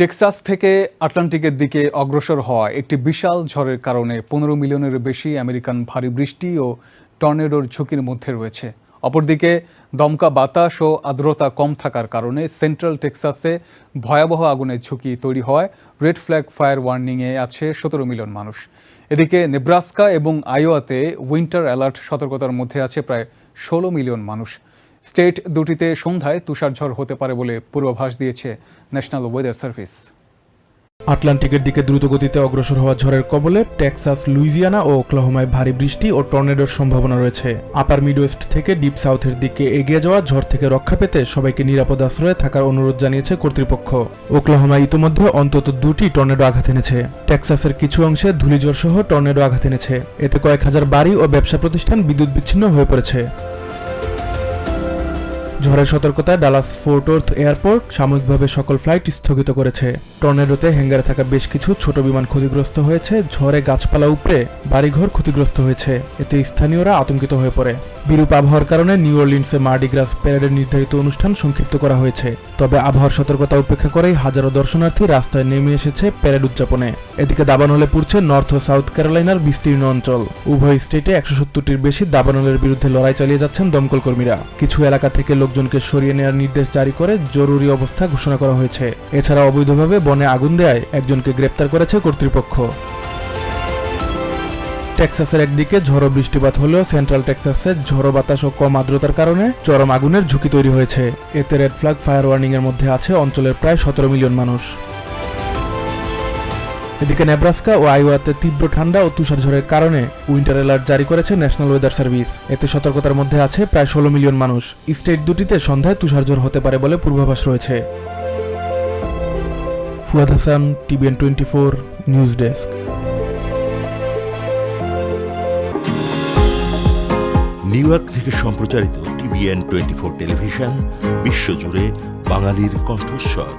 Texas থেকে আটলান্টিকের দিকে অগ্রসর হওয়া একটি বিশাল ঝড়ের কারণে পনেরো মিলিয়নের বেশি আমেরিকান ভারী বৃষ্টি ও টর্নেডোর ঝুঁকির মধ্যে রয়েছে। অপরদিকে দমকা বাতাস ও আর্দ্রতা কম থাকার কারণে সেন্ট্রাল টেক্সাসে ভয়াবহ আগুনের ঝুঁকি তৈরি হয় রেড ফ্ল্যাগ ফায়ার ওয়ার্নিংয়ে আছে সতেরো মিলিয়ন মানুষ। এদিকে নেব্রাস্কা এবং আইওয়াতে উইন্টার অ্যালার্ট সতর্কতার মধ্যে আছে প্রায় ষোলো মিলিয়ন মানুষ। স্টেট দুটিতে সন্ধ্যায় তুষারঝড় হতে পারে বলে পূর্বাভাস দিয়েছে ন্যাশনাল ওয়েদার সার্ভিস। আটলান্টিকের দিকে দ্রুতগতিতে অগ্রসর হওয়া ঝড়ের কবলে টেক্সাস, লুইজিয়ানা ও ওক্লাহোমায় ভারী বৃষ্টি ও টর্নেডোর সম্ভাবনা রয়েছে। আপার মিডওয়েস্ট থেকে ডিপ সাউথের দিকে এগিয়ে যাওয়া ঝড় থেকে রক্ষা পেতে সবাইকে নিরাপদ আশ্রয়ে থাকার অনুরোধ জানিয়েছে কর্তৃপক্ষ। ওক্লাহোমায় ইতোমধ্যে অন্তত দুটি টর্নেডো আঘাত এনেছে। টেক্সাসের কিছু অংশে ধূলিঝড় সহ টর্নেডো আঘাত এনেছে। এতে কয়েক হাজার বাড়ি ও ব্যবসা প্রতিষ্ঠান বিদ্যুৎ বিচ্ছিন্ন হয়ে পড়েছে। ঝড়ের সতর্কতায় ডালাস ফোর্ট ওর্থ এয়ারপোর্ট সাময়িকভাবে সকল ফ্লাইট স্থগিত করেছে। টর্নেডোতে হ্যাঙ্গারে থাকা বেশ কিছু ছোট বিমান ক্ষতিগ্রস্ত হয়েছে। ঝড়ে গাছপালা উপড়ে বাড়িঘর ক্ষতিগ্রস্ত হয়েছে। এতে স্থানীয়রা আতঙ্কিত হয়ে পড়ে। বিরূপ আবহাওয়ার কারণে নিউ অর্লিন্সে মার্ডিগ্রাস প্যারেডের নির্ধারিত অনুষ্ঠান সংক্ষিপ্ত করা হয়েছে। তবে আবহাওয়ার সতর্কতা উপেক্ষা করেই হাজারো দর্শনার্থী রাস্তায় নেমে এসেছে প্যারেড উদযাপনে। এদিকে দাবানলে পড়ছে নর্থ ও সাউথ ক্যারোলাইনার বিস্তীর্ণ অঞ্চল। উভয় স্টেটে একশো সত্তরটির বেশি দাবানলের বিরুদ্ধে লড়াই চালিয়ে যাচ্ছেন দমকল কর্মীরা। কিছু এলাকা থেকে লোকজনকে সরিয়ে নেওয়ার নির্দেশ জারি করে জরুরি অবস্থা ঘোষণা করা হয়েছে। এছাড়া অবৈধভাবে বনে আগুন দেয় একজনকে গ্রেপ্তার করেছে কর্তৃপক্ষ। টেক্সাসের একদিকে ঝড়ো বৃষ্টিপাত হলেও সেন্ট্রাল টেক্সাসে ঝড়ো বাতাস ও কম আর্দ্রতার কারণে চরম আগুনের ঝুঁকি তৈরি হয়েছে। এতে রেড ফ্ল্যাগ ফায়ার ওয়ার্নিং এর মধ্যে আছে অঞ্চলের প্রায় সতেরো মিলিয়ন মানুষ। এদিকে নেব্রাস্কা ও আইওয়াতে তীব্র ঠান্ডা ও তুষারঝড়ের কারণে উইন্টার অ্যালার্ট জারি করেছে ন্যাশনাল ওয়েদার সার্ভিস। এতে সতর্কতার মধ্যে আছে প্রায় ষোলো মিলিয়ন মানুষ। স্টেট দুটিতে সন্ধ্যায় তুষারঝড় হতে পারে বলে পূর্বাভাস রয়েছে। Fuad Hasan, TVN twenty four news desk. New York থেকে সম্প্রচারিত টিভিএন টোয়েন্টি ফোর টেলিভিশন, বিশ্বজুড়ে বাঙালির কণ্ঠস্বর।